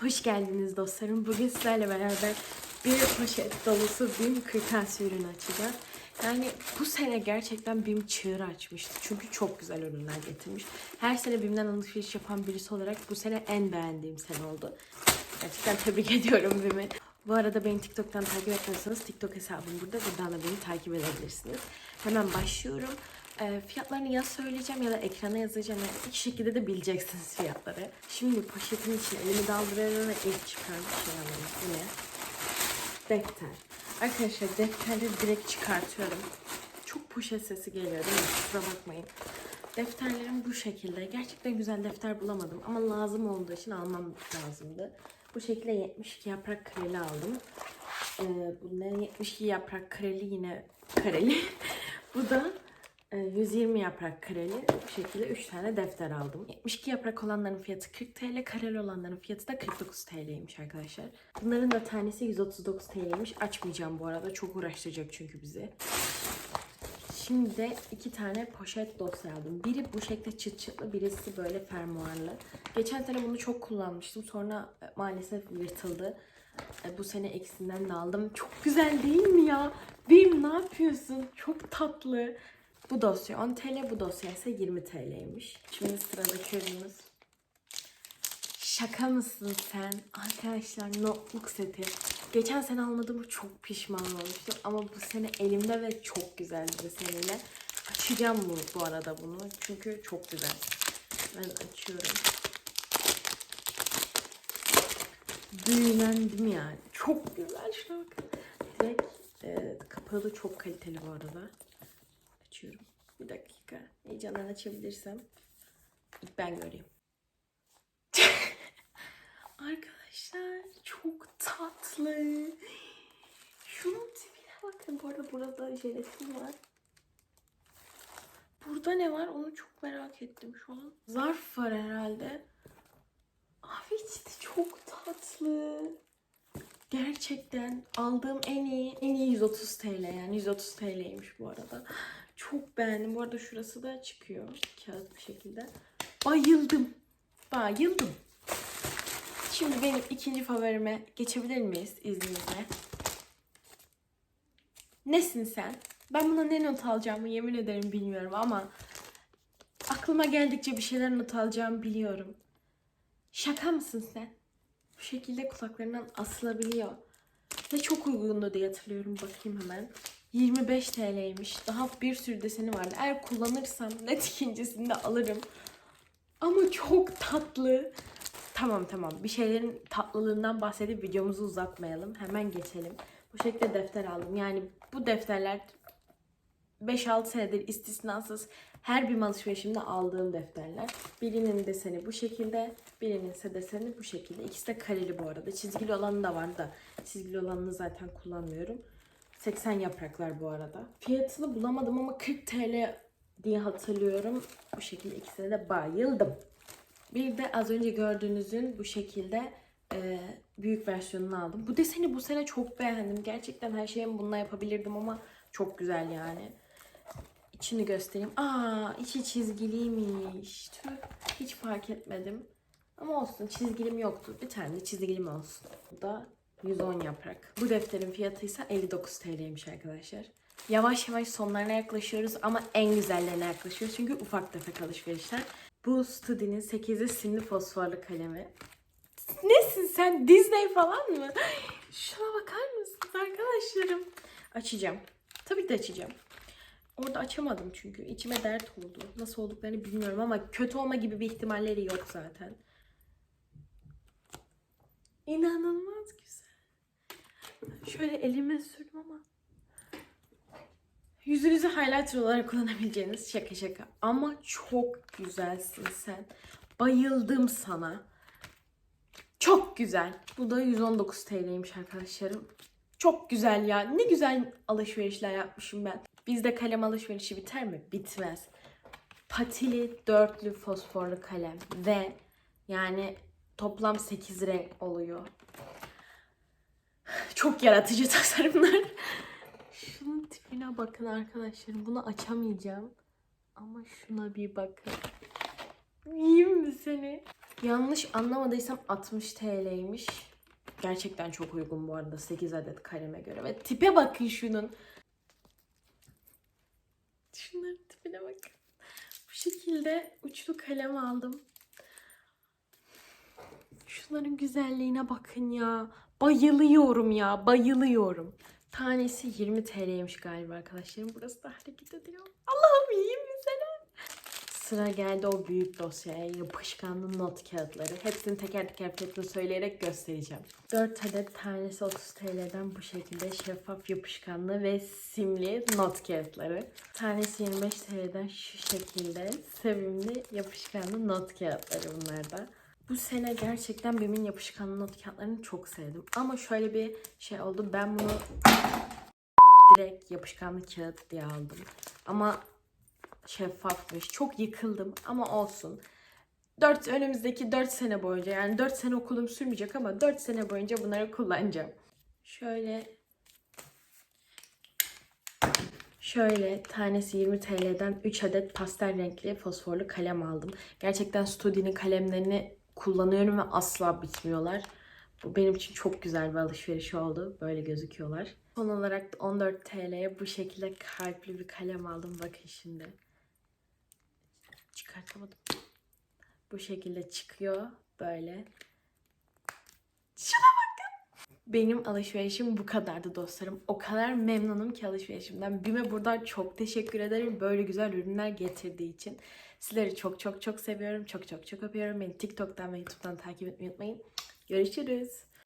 Hoş geldiniz dostlarım. Bugün sizlerle beraber bir poşet dolusu BİM kırtasiye ürünü açacağız. Yani bu sene gerçekten BİM çığır açmıştı. Çünkü çok güzel ürünler getirmiş. Her sene BİM'den alışveriş yapan birisi olarak bu sene en beğendiğim sene oldu. Gerçekten tebrik ediyorum BİM'i. Bu arada beni TikTok'tan takip etmiyorsanız TikTok hesabım burada. Buradan da beni takip edebilirsiniz. Hemen başlıyorum. Ee, fiyatlarını ya söyleyeceğim ya da ekrana yazacağım. Yani iki şekilde de bileceksiniz fiyatları. Şimdi poşetin içine elimi daldırıyorum ve ilk çıkan şey alalım. Bu? Defter. Arkadaşlar defterleri direkt çıkartıyorum. Çok poşet sesi geliyor değil mi? Kusura bakmayın. Defterlerim bu şekilde. Gerçekten güzel defter bulamadım ama lazım olduğu için almam lazımdı. Bu şekilde 72 yaprak kareli aldım. Ee, bunların 72 yaprak kareli yine kareli. bu da e, 120 yaprak kareli. Bu şekilde 3 tane defter aldım. 72 yaprak olanların fiyatı 40 TL, kareli olanların fiyatı da 49 TL'ymiş arkadaşlar. Bunların da tanesi 139 TL'ymiş. Açmayacağım bu arada. Çok uğraştıracak çünkü bizi. Şimdi de iki tane poşet dosya aldım. Biri bu şekilde çıt çıtlı, birisi böyle fermuarlı. Geçen sene bunu çok kullanmıştım. Sonra e, maalesef yırtıldı. E, Bu sene eksinden de aldım. Çok güzel değil mi ya? Bim ne yapıyorsun? Çok tatlı. Bu dosya 10 TL, bu dosya ise 20 TL'ymiş. Şimdi sıradaki ürünümüz. Şaka mısın sen? Arkadaşlar notebook seti. Geçen sene almadığımı çok pişman olmuştum. Ama bu sene elimde ve çok güzel bir deseniyle. Açacağım bu, bu arada bunu. Çünkü çok güzel. Ben açıyorum. Büyülendim yani. Çok güzel. Bakın. Direkt e, kapağı da çok kaliteli bu arada. Açıyorum. Bir dakika. Heyecandan açabilirsem. İlk ben göreyim. Arkadaşlar çok tatlı. Şunun tipine bakın. Bu arada burada jelatin var. Burada ne var onu çok merak ettim şu an. Zarf var herhalde. Abi çok tatlı. Gerçekten aldığım en iyi en iyi 130 TL yani 130 TL'ymiş bu arada. Çok beğendim. Bu arada şurası da çıkıyor kağıt bir şekilde. Bayıldım. Bayıldım. Şimdi benim ikinci favorime geçebilir miyiz izninizle? Nesin sen? Ben buna ne not alacağımı yemin ederim bilmiyorum ama aklıma geldikçe bir şeyler not alacağımı biliyorum. Şaka mısın sen? Bu şekilde kulaklarından asılabiliyor. Ve çok uygundu diye hatırlıyorum. Bakayım hemen. 25 TL'ymiş. Daha bir sürü deseni vardı. Eğer kullanırsam net ikincisini de alırım. Ama çok tatlı. Tamam tamam. Bir şeylerin tatlılığından bahsedip videomuzu uzatmayalım. Hemen geçelim. Bu şekilde defter aldım. Yani bu defterler 5-6 senedir istisnasız her bir alışverişimde aldığım defterler. Birinin deseni bu şekilde, birinin ise deseni bu şekilde. İkisi de kareli bu arada. Çizgili olanı da var da çizgili olanını zaten kullanmıyorum. 80 yapraklar bu arada. Fiyatını bulamadım ama 40 TL diye hatırlıyorum. Bu şekilde ikisine de bayıldım. Bir de az önce gördüğünüzün bu şekilde e, büyük versiyonunu aldım. Bu deseni bu sene çok beğendim. Gerçekten her şeyimi bununla yapabilirdim ama çok güzel yani. İçini göstereyim. Aa içi çizgiliymiş. Tüh, hiç fark etmedim. Ama olsun çizgilim yoktu. Bir tane de çizgilim olsun. Bu da 110 yaprak. Bu defterin fiyatı ise 59 TL'ymiş arkadaşlar. Yavaş yavaş sonlarına yaklaşıyoruz ama en güzellerine yaklaşıyoruz. Çünkü ufak tefek alışverişler. Bu Studi'nin 8'li simli fosforlu kalemi. Nesin sen? Disney falan mı? Şuna bakar mısınız arkadaşlarım? Açacağım. Tabii de açacağım. Orada açamadım çünkü. içime dert oldu. Nasıl olduklarını bilmiyorum ama kötü olma gibi bir ihtimalleri yok zaten. İnanılmaz güzel. Şöyle elime sürdüm ama. Yüzünüzü highlighter olarak kullanabileceğiniz şaka şaka. Ama çok güzelsin sen. Bayıldım sana. Çok güzel. Bu da 119 TL'ymiş arkadaşlarım. Çok güzel ya. Ne güzel alışverişler yapmışım ben. Bizde kalem alışverişi biter mi? Bitmez. Patili dörtlü fosforlu kalem ve yani toplam 8 renk oluyor. Çok yaratıcı tasarımlar. Şunun tipine bakın arkadaşlarım. Bunu açamayacağım. Ama şuna bir bakın. Yiyeyim mi seni? Yanlış anlamadıysam 60 TL'ymiş. Gerçekten çok uygun bu arada 8 adet kaleme göre. Ve tipe bakın şunun. Şunların tipine bakın. Bu şekilde uçlu kalem aldım. Şunların güzelliğine bakın ya. Bayılıyorum ya. Bayılıyorum. Tanesi 20 TL'ymiş galiba arkadaşlarım. Burası da hareket ediyor. Allah'ım iyiyim mesela. Sıra geldi o büyük dosyaya. Yapışkanlı not kağıtları. Hepsini teker teker fiyatını söyleyerek göstereceğim. 4 adet tanesi 30 TL'den bu şekilde şeffaf yapışkanlı ve simli not kağıtları. Tanesi 25 TL'den şu şekilde sevimli yapışkanlı not kağıtları bunlar da. Bu sene gerçekten BİM'in yapışkanlı not kağıtlarını çok sevdim. Ama şöyle bir şey oldu. Ben bunu direkt yapışkanlı kağıt diye aldım. Ama şeffafmış. Çok yıkıldım ama olsun. 4 önümüzdeki 4 sene boyunca yani 4 sene okulum sürmeyecek ama 4 sene boyunca bunları kullanacağım. Şöyle Şöyle tanesi 20 TL'den 3 adet pastel renkli fosforlu kalem aldım. Gerçekten Studi'nin kalemlerini kullanıyorum ve asla bitmiyorlar. Bu benim için çok güzel bir alışveriş oldu. Böyle gözüküyorlar. Son olarak da 14 TL'ye bu şekilde kalpli bir kalem aldım. Bakın şimdi. Çıkartamadım. Bu şekilde çıkıyor. Böyle. Şuna bakın. Benim alışverişim bu kadardı dostlarım. O kadar memnunum ki alışverişimden. Bime buradan çok teşekkür ederim. Böyle güzel ürünler getirdiği için. Sizleri çok çok çok seviyorum. Çok çok çok öpüyorum. Beni TikTok'tan ve YouTube'dan takip etmeyi unutmayın. Görüşürüz.